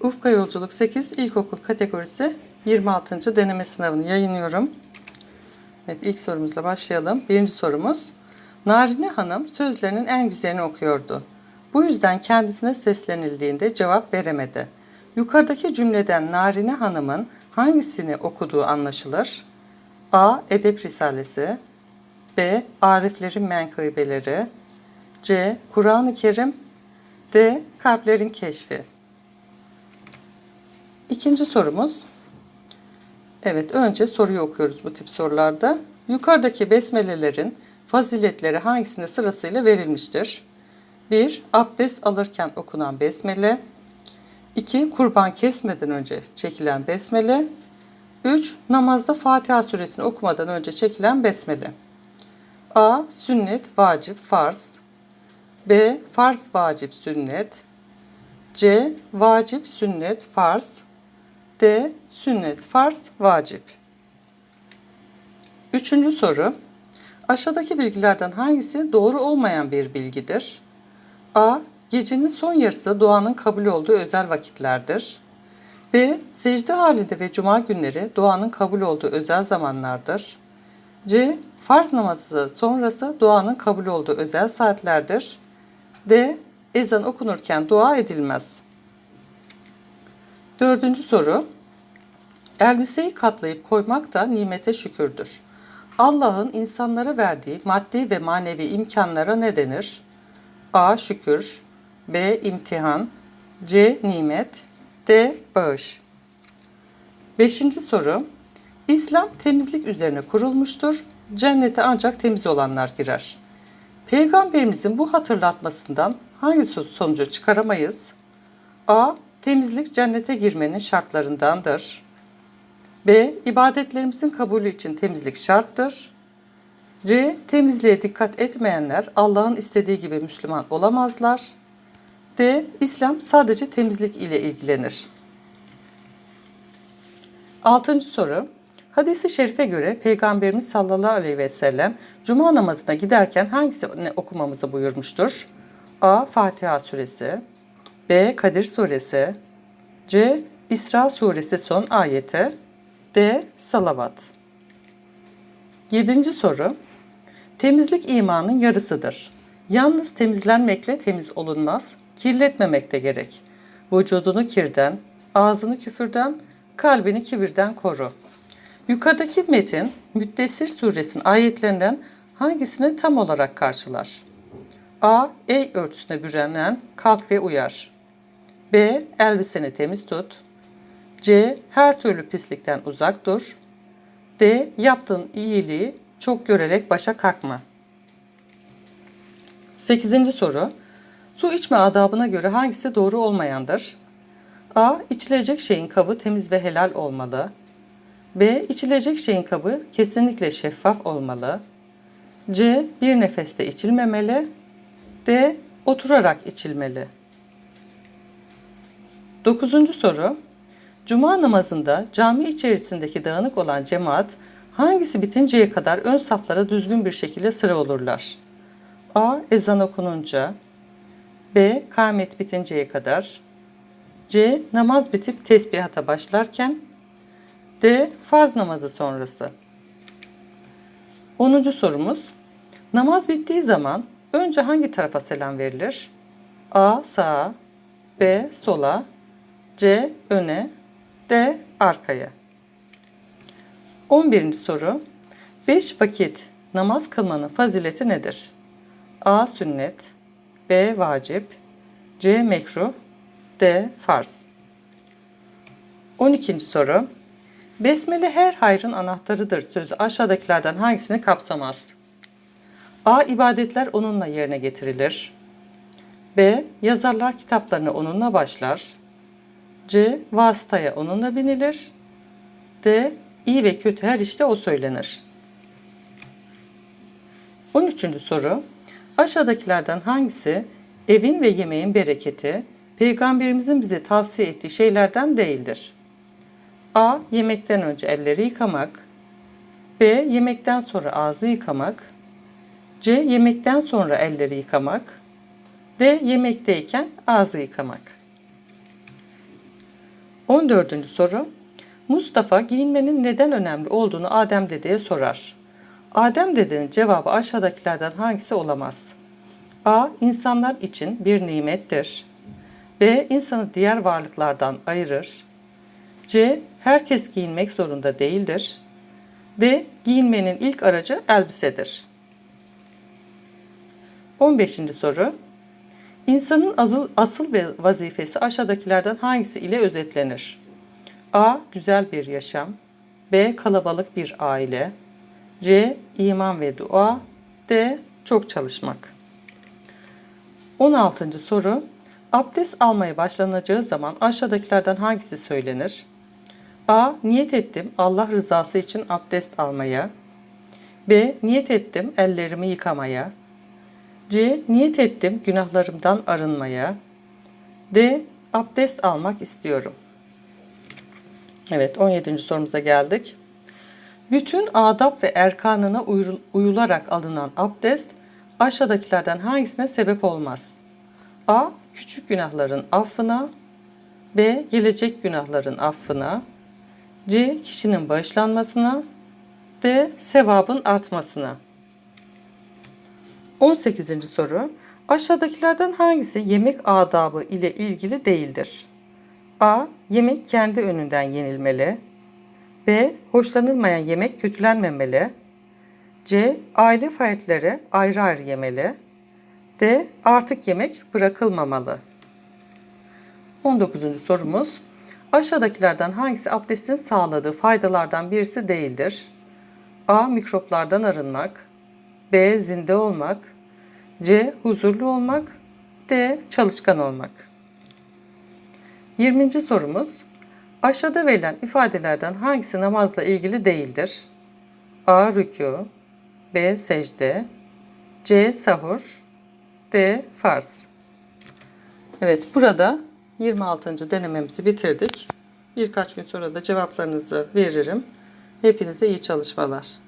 Ufka Yolculuk 8 İlkokul kategorisi 26. deneme sınavını yayınlıyorum. Evet ilk sorumuzla başlayalım. Birinci sorumuz. Narine Hanım sözlerinin en güzelini okuyordu. Bu yüzden kendisine seslenildiğinde cevap veremedi. Yukarıdaki cümleden Narine Hanım'ın hangisini okuduğu anlaşılır? A. Edep Risalesi B. Ariflerin Menkıbeleri C. Kur'an-ı Kerim D. Kalplerin Keşfi İkinci sorumuz. Evet, önce soruyu okuyoruz bu tip sorularda. Yukarıdaki besmelelerin faziletleri hangisinde sırasıyla verilmiştir? 1. Abdest alırken okunan besmele. 2. Kurban kesmeden önce çekilen besmele. 3. Namazda Fatiha suresini okumadan önce çekilen besmele. A. Sünnet, vacip, farz. B. Farz, vacip, sünnet. C. Vacip, sünnet, farz. D. Sünnet, farz, vacip. Üçüncü soru. Aşağıdaki bilgilerden hangisi doğru olmayan bir bilgidir? A. Gecenin son yarısı duanın kabul olduğu özel vakitlerdir. B. Secde halinde ve cuma günleri duanın kabul olduğu özel zamanlardır. C. Farz namazı sonrası duanın kabul olduğu özel saatlerdir. D. Ezan okunurken dua edilmez. Dördüncü soru. Elbiseyi katlayıp koymak da nimete şükürdür. Allah'ın insanlara verdiği maddi ve manevi imkanlara ne denir? A. Şükür B. imtihan C. Nimet D. Bağış Beşinci soru. İslam temizlik üzerine kurulmuştur. Cennete ancak temiz olanlar girer. Peygamberimizin bu hatırlatmasından hangi sonucu çıkaramayız? A. Temizlik cennete girmenin şartlarındandır. B. İbadetlerimizin kabulü için temizlik şarttır. C. Temizliğe dikkat etmeyenler Allah'ın istediği gibi Müslüman olamazlar. D. İslam sadece temizlik ile ilgilenir. Altıncı soru. Hadis-i şerife göre Peygamberimiz sallallahu aleyhi ve sellem Cuma namazına giderken hangisini okumamızı buyurmuştur? A. Fatiha suresi B. Kadir suresi C. İsra suresi son ayeti D. Salavat 7. soru. Temizlik imanın yarısıdır. Yalnız temizlenmekle temiz olunmaz, kirletmemek de gerek. Vücudunu kirden, ağzını küfürden, kalbini kibirden koru. Yukarıdaki metin Müddessir suresinin ayetlerinden hangisini tam olarak karşılar? A. Ey örtüsüne bürenen kalk ve uyar. B. Elbiseni temiz tut. C. Her türlü pislikten uzak dur. D. Yaptığın iyiliği çok görerek başa kalkma. 8. soru. Su içme adabına göre hangisi doğru olmayandır? A. İçilecek şeyin kabı temiz ve helal olmalı. B. İçilecek şeyin kabı kesinlikle şeffaf olmalı. C. Bir nefeste içilmemeli. D. Oturarak içilmeli. 9. soru. Cuma namazında cami içerisindeki dağınık olan cemaat hangisi bitinceye kadar ön saflara düzgün bir şekilde sıra olurlar? A. Ezan okununca B. Kâmet bitinceye kadar C. Namaz bitip tesbihata başlarken D. Farz namazı sonrası 10. sorumuz Namaz bittiği zaman önce hangi tarafa selam verilir? A. Sağa B. Sola C. Öne D. Arkaya 11. soru 5 vakit namaz kılmanın fazileti nedir? A. Sünnet B. Vacip C. Mekruh D. Farz 12. soru Besmele her hayrın anahtarıdır sözü aşağıdakilerden hangisini kapsamaz? A. İbadetler onunla yerine getirilir. B. Yazarlar kitaplarını onunla başlar. C. Vasıtaya onunla binilir. D. İyi ve kötü her işte o söylenir. 13. soru. Aşağıdakilerden hangisi evin ve yemeğin bereketi peygamberimizin bize tavsiye ettiği şeylerden değildir? A. Yemekten önce elleri yıkamak. B. Yemekten sonra ağzı yıkamak. C. Yemekten sonra elleri yıkamak. D. Yemekteyken ağzı yıkamak. 14. soru. Mustafa giyinmenin neden önemli olduğunu Adem dedeye sorar. Adem dedenin cevabı aşağıdakilerden hangisi olamaz? A. İnsanlar için bir nimettir. B. İnsanı diğer varlıklardan ayırır. C. Herkes giyinmek zorunda değildir. D. Giyinmenin ilk aracı elbisedir. 15. soru. İnsanın asıl, asıl vazifesi aşağıdakilerden hangisi ile özetlenir? A. Güzel bir yaşam. B. Kalabalık bir aile. C. iman ve dua. D. Çok çalışmak. 16. soru. Abdest almaya başlanacağı zaman aşağıdakilerden hangisi söylenir? A. Niyet ettim Allah rızası için abdest almaya. B. Niyet ettim ellerimi yıkamaya. C. Niyet ettim günahlarımdan arınmaya. D. Abdest almak istiyorum. Evet 17. sorumuza geldik. Bütün adab ve erkanına uyul- uyularak alınan abdest aşağıdakilerden hangisine sebep olmaz? A. Küçük günahların affına. B. Gelecek günahların affına. C. Kişinin bağışlanmasına. D. Sevabın artmasına. 18. soru. Aşağıdakilerden hangisi yemek adabı ile ilgili değildir? A. Yemek kendi önünden yenilmeli. B. Hoşlanılmayan yemek kötülenmemeli. C. Aile fertleri ayrı ayrı yemeli. D. Artık yemek bırakılmamalı. 19. sorumuz. Aşağıdakilerden hangisi abdestin sağladığı faydalardan birisi değildir? A. Mikroplardan arınmak. B. Zinde olmak. C. Huzurlu olmak. D. Çalışkan olmak. 20. sorumuz. Aşağıda verilen ifadelerden hangisi namazla ilgili değildir? A. Rükû. B. Secde. C. Sahur. D. Farz. Evet burada 26. denememizi bitirdik. Birkaç gün sonra da cevaplarınızı veririm. Hepinize iyi çalışmalar.